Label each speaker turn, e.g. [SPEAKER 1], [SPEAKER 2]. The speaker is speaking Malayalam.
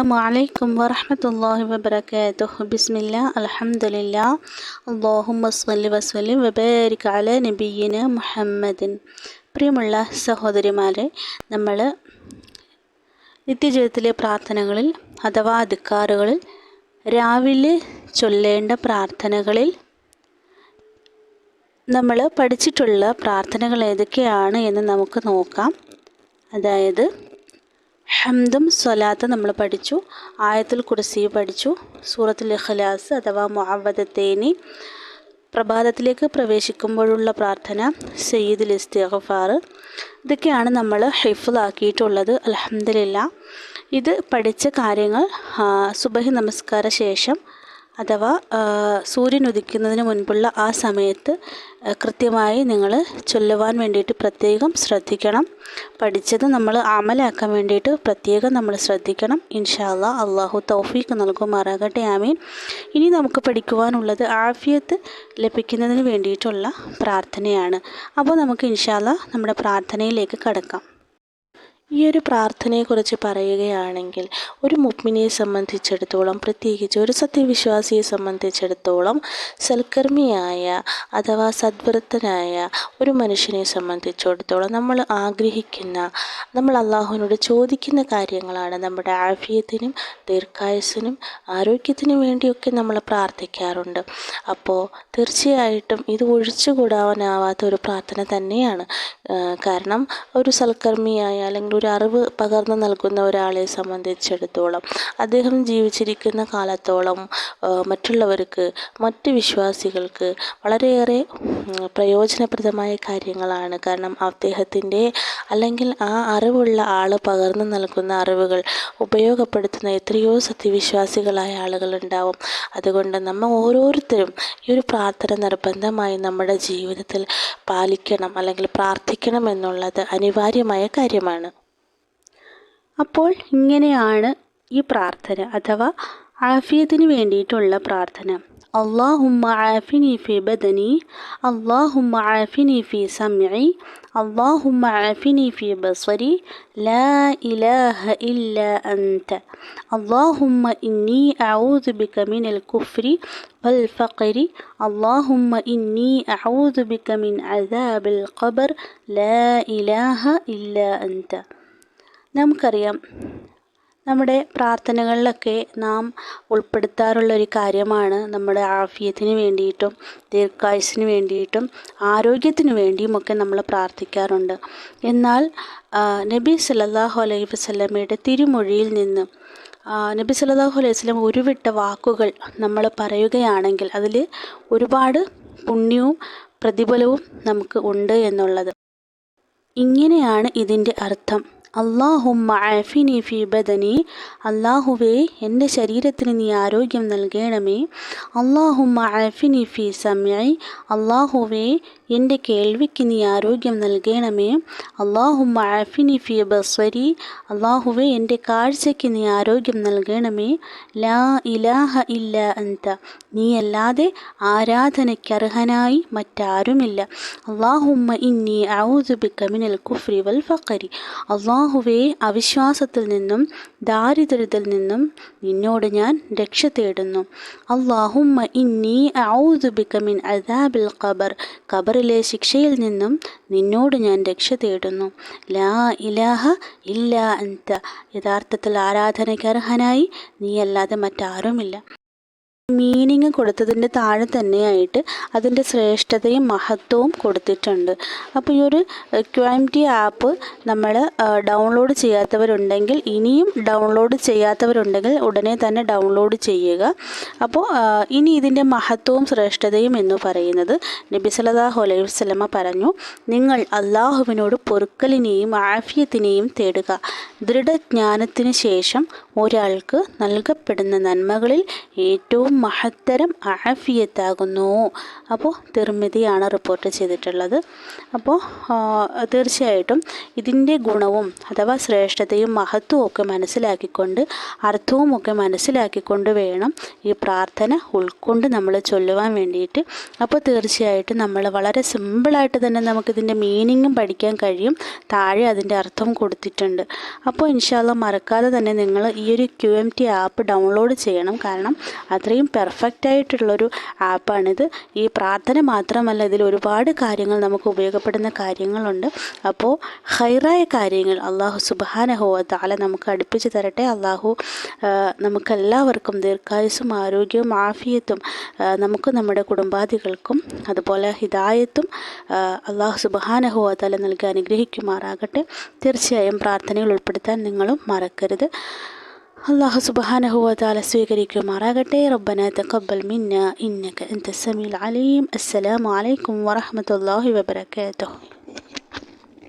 [SPEAKER 1] അസ്സാം വലൈക്കും വറഹമത്തല്ലാഹി വബറകാതുഹു. ബിസ്മില്ല അലഹമുല്ല അല്ലാഹുമ്മ സ്വല്ലി വസ്വലി അലാ നബീന മുഹമ്മദിൻ. പ്രിയമുള്ള സഹോദരിമാരെ നമ്മൾ നിത്യജീവിതത്തിലെ പ്രാർത്ഥനകളിൽ അഥവാ അധികാറുകളിൽ രാവിലെ ചൊല്ലേണ്ട പ്രാർത്ഥനകളിൽ നമ്മൾ പഠിച്ചിട്ടുള്ള പ്രാർത്ഥനകൾ ഏതൊക്കെയാണ് എന്ന് നമുക്ക് നോക്കാം. അതായത് ഹംദും സ്വലാത്ത് നമ്മൾ പഠിച്ചു. ആയത്തുൽ കുർസി പഠിച്ചു. സൂറത്തുൽ ഇഖ്ലാസ് അഥവാ മുഅവ്വദത്തേനി. പ്രഭാതത്തിലേക്ക് പ്രവേശിക്കുമ്പോഴുള്ള പ്രാർത്ഥന സയ്യിദുൽ ഇസ്തിഗ്ഫാർ. ഇതൊക്കെയാണ് നമ്മൾ ഹൈഫുലാക്കിയിട്ടുള്ളത് അലഹമില്ല ഇത് പഠിച്ച കാര്യങ്ങൾ സുബഹി നമസ്കാര ശേഷം അഥവാ സൂര്യൻ ഉദിക്കുന്നതിന് മുൻപുള്ള ആ സമയത്ത് കൃത്യമായി നിങ്ങൾ ചൊല്ലുവാൻ വേണ്ടിയിട്ട് പ്രത്യേകം ശ്രദ്ധിക്കണം. പഠിച്ചത് നമ്മൾ അമലാക്കാൻ വേണ്ടിയിട്ട് പ്രത്യേകം നമ്മൾ ശ്രദ്ധിക്കണം. ഇൻഷാല്ല അള്ളാഹു തൗഫീഖ് നൽകുമാറാകട്ടെ ആമീൻ. ഇനി നമുക്ക് പഠിക്കുവാനുള്ളത് ആഫിയത്ത് ലഭിക്കുന്നതിന് വേണ്ടിയിട്ടുള്ള പ്രാർത്ഥനയാണ്. അപ്പോൾ നമുക്ക് ഇൻഷാല്ല നമ്മുടെ പ്രാർത്ഥനയിലേക്ക് കടക്കാം. ഈ ഒരു പ്രാർത്ഥനയെക്കുറിച്ച് പറയുകയാണെങ്കിൽ ഒരു മുഗ്മിനെ സംബന്ധിച്ചിടത്തോളം പ്രത്യേകിച്ച് ഒരു സത്യവിശ്വാസിയെ സംബന്ധിച്ചിടത്തോളം സൽക്കർമ്മിയായ അഥവാ സദ്വൃത്തനായ ഒരു മനുഷ്യനെ സംബന്ധിച്ചിടത്തോളം നമ്മൾ ആഗ്രഹിക്കുന്ന നമ്മൾ അള്ളാഹുവിനോട് ചോദിക്കുന്ന കാര്യങ്ങളാണ് നമ്മുടെ ആഫിയത്തിനും ദീർഘായുസിനും ആരോഗ്യത്തിനും വേണ്ടിയൊക്കെ നമ്മൾ പ്രാർത്ഥിക്കാറുണ്ട്. അപ്പോൾ തീർച്ചയായിട്ടും ഇത് ഒഴിച്ചുകൂടാവാനാവാത്ത ഒരു പ്രാർത്ഥന തന്നെയാണ്. കാരണം ഒരു സൽക്കർമ്മിയായ അല്ലെങ്കിൽ ഒരു അറിവ് പകർന്നു നൽകുന്ന ഒരാളെ സംബന്ധിച്ചിടത്തോളം അദ്ദേഹം ജീവിച്ചിരിക്കുന്ന കാലത്തോളം മറ്റുള്ളവർക്ക് മറ്റ് വിശ്വാസികൾക്ക് വളരെയേറെ പ്രയോജനപ്രദമായ കാര്യങ്ങളാണ്. കാരണം അദ്ദേഹത്തിന്റെ അല്ലെങ്കിൽ ആ അറിവുള്ള ആൾ പകർന്നു നൽകുന്ന അറിവുകൾ ഉപയോഗപ്പെടുത്തുന്ന എത്രയോ സത്യവിശ്വാസികളായ ആളുകളുണ്ടാവും അതുകൊണ്ട് നമ്മൾ ഓരോരുത്തരും ഈ ഒരു പ്രാർത്ഥന നിർബന്ധമായി നമ്മുടെ ജീവിതത്തിൽ പാലിക്കണം അല്ലെങ്കിൽ പ്രാർത്ഥിക്കണം എന്നുള്ളത് അനിവാര്യമായ കാര്യമാണ്. അപ്പോൾ ഇങ്ങനെയാണ് ഈ പ്രാർത്ഥന അഥവാ ആഫിയത്തിന് വേണ്ടിയിട്ടുള്ള പ്രാർത്ഥന اللهم عافني في بدني اللهم عافني في سمعي اللهم عافني في بصري لا إله إلا أنت اللهم إني أعوذ بك من الكفر والفقر اللهم إني أعوذ بك من عذاب القبر لا إله إلا أنت നമുക്കറിയാം നമ്മുടെ പ്രാർത്ഥനകളിലൊക്കെ നാം ഉൾപ്പെടുത്താറുള്ള ഒരു കാര്യമാണ് നമ്മുടെ ആഫിയത്തിന് വേണ്ടിയിട്ടും ദീർഘായുസിന് വേണ്ടിയിട്ടും ആരോഗ്യത്തിന് വേണ്ടിയുമൊക്കെ നമ്മൾ പ്രാർത്ഥിക്കാറുണ്ട്. എന്നാൽ നബി സല്ലല്ലാഹു അലൈഹി വസ്ലമയുടെ തിരുമൊഴിയിൽ നിന്ന് നബി സല്ലല്ലാഹു അലൈഹി വസ്ലം ഉരുവിട്ട വാക്കുകൾ നമ്മൾ പറയുകയാണെങ്കിൽ അതിൽ ഒരുപാട് പുണ്യവും പ്രതിഫലവും നമുക്ക് ഉണ്ട് എന്നുള്ളത്. ഇങ്ങനെയാണ് ഇതിന്റെ അർത്ഥം. അള്ളാഹുമ്മ ആഫിനി ഫി ബദനി. അള്ളാഹുവേ എന്റെ ശരീരത്തിന് നീ ആരോഗ്യം നൽകണമേ. അള്ളാഹുമ്മ ആഫിനി ഫി സമയായി അള്ളാഹുവേ എന്റെ കേൾവിക്ക് നീ ആരോഗ്യം നൽകണമേ. അള്ളാഹുമ്മ ആഫിനി ഫി ബസ്വരി. അള്ളാഹുവേ എന്റെ കാഴ്ചയ്ക്ക് നീ ആരോഗ്യം നൽകണമേ. ലാ ഇലാഹ ഇല്ല അന്ത നീയല്ലാതെ ആരാധനയ്ക്കർഹനായി മറ്റാരുമില്ല. അള്ളാഹുമ്മ ഇന്നി ഔദുബിക്ക മിനൽ കുഫ്രി വൽ ഫഖരി. അള്ളാഹുവേ അവിശ്വാസത്തിൽ നിന്നും ദാരിദ്ര്യത്തിൽ നിന്നും നിന്നോട് ഞാൻ രക്ഷ തേടുന്നു. അള്ളാഹുമ്മ ഇന്നി ഔദുബിക്കമിൻ അദാബിൽ ഖബർ. ഖബറിലെ ശിക്ഷയിൽ നിന്നും നിന്നോട് ഞാൻ രക്ഷ തേടുന്നു. ലാ ഇലാഹ ഇല്ല അന്ത യഥാർത്ഥത്തിൽ ആരാധനയ്ക്ക് അർഹനായി നീയല്ലാതെ മറ്റാരുമില്ല. മീനിങ് കൊടുത്തതിന്റെ താഴെ തന്നെയായിട്ട് അതിന്റെ ശ്രേഷ്ഠതയും മഹത്വവും കൊടുത്തിട്ടുണ്ട്. അപ്പോൾ ഈ ഒരു ക്വാമിറ്റി ആപ്പ് നമ്മൾ ഡൗൺലോഡ് ചെയ്യാത്തവരുണ്ടെങ്കിൽ ഇനിയും ഡൗൺലോഡ് ചെയ്യാത്തവരുണ്ടെങ്കിൽ ഉടനെ തന്നെ ഡൗൺലോഡ് ചെയ്യുക. അപ്പോൾ ഇനി ഇതിന്റെ മഹത്വവും ശ്രേഷ്ഠതയും എന്ന് പറയുന്നത് നബി സല്ലല്ലാഹു അലൈഹി വസല്ലമ പറഞ്ഞു നിങ്ങൾ അള്ളാഹുവിനോട് പൊറുക്കലിനെയും ആഫിയത്തിനെയും തേടുക. ദൃഢജ്ഞാനത്തിന് ശേഷം ഒരാൾക്ക് നൽകപ്പെടുന്ന നന്മകളിൽ ഏറ്റവും മഹത്തരം ആഫിയത്താകുന്നു. അപ്പോൾ തിർമിതിയാണ് റിപ്പോർട്ട് ചെയ്തിട്ടുള്ളത്. അപ്പോൾ തീർച്ചയായിട്ടും ഇതിന്റെ ഗുണവും അഥവാ ശ്രേഷ്ഠതയും മഹത്വവും ഒക്കെ മനസ്സിലാക്കിക്കൊണ്ട് അർത്ഥവും ഒക്കെ മനസ്സിലാക്കിക്കൊണ്ട് വേണം ഈ പ്രാർത്ഥന ഉൾക്കൊണ്ട് നമ്മൾ ചൊല്ലുവാൻ വേണ്ടിയിട്ട്. അപ്പോൾ തീർച്ചയായിട്ടും നമ്മൾ വളരെ സിമ്പിളായിട്ട് തന്നെ നമുക്കിതിന്റെ മീനിങ്ങും പഠിക്കാൻ കഴിയും. താഴെ അതിന്റെ അർത്ഥം കൊടുത്തിട്ടുണ്ട്. അപ്പോൾ ഇൻഷാല്ല മറക്കാതെ തന്നെ നിങ്ങൾ ഈ ഒരു Q M T app download ചെയ്യണം. കാരണം അത്രയും പെർഫെക്റ്റ് ആയിട്ടുള്ളൊരു ആപ്പാണിത്. ഈ പ്രാർത്ഥന മാത്രമല്ല ഇതിൽ ഒരുപാട് കാര്യങ്ങൾ നമുക്ക് ഉപയോഗപ്പെടുന്ന കാര്യങ്ങളുണ്ട്. അപ്പോൾ ഹൈറായ കാര്യങ്ങൾ അള്ളാഹു സുബാനഹോ താല നമുക്ക് അടുപ്പിച്ച് തരട്ടെ. അള്ളാഹു നമുക്കെല്ലാവർക്കും ദീർഘായുസും ആരോഗ്യവും ആഫിയത്തും നമുക്ക് നമ്മുടെ കുടുംബാദികൾക്കും അതുപോലെ ഹിദായത്തും അള്ളാഹു സുബാനഹോ താല നൽകി അനുഗ്രഹിക്കുമാറാകട്ടെ. തീർച്ചയായും പ്രാർത്ഥനകൾ ഉൾപ്പെടുത്താൻ നിങ്ങളും മറക്കരുത് അള്ളാഹു സുബാനഹുവതാല സ്വീകരിക്കുമാറാകട്ടെ റബ്ബന തഖബ്ബൽ മിന്ന ഇന്നക അൻത സമീൽ അലീം അസ്സലാമു അലൈക്കും വറഹ്മത്തുള്ളാഹി വബറകാതുഹു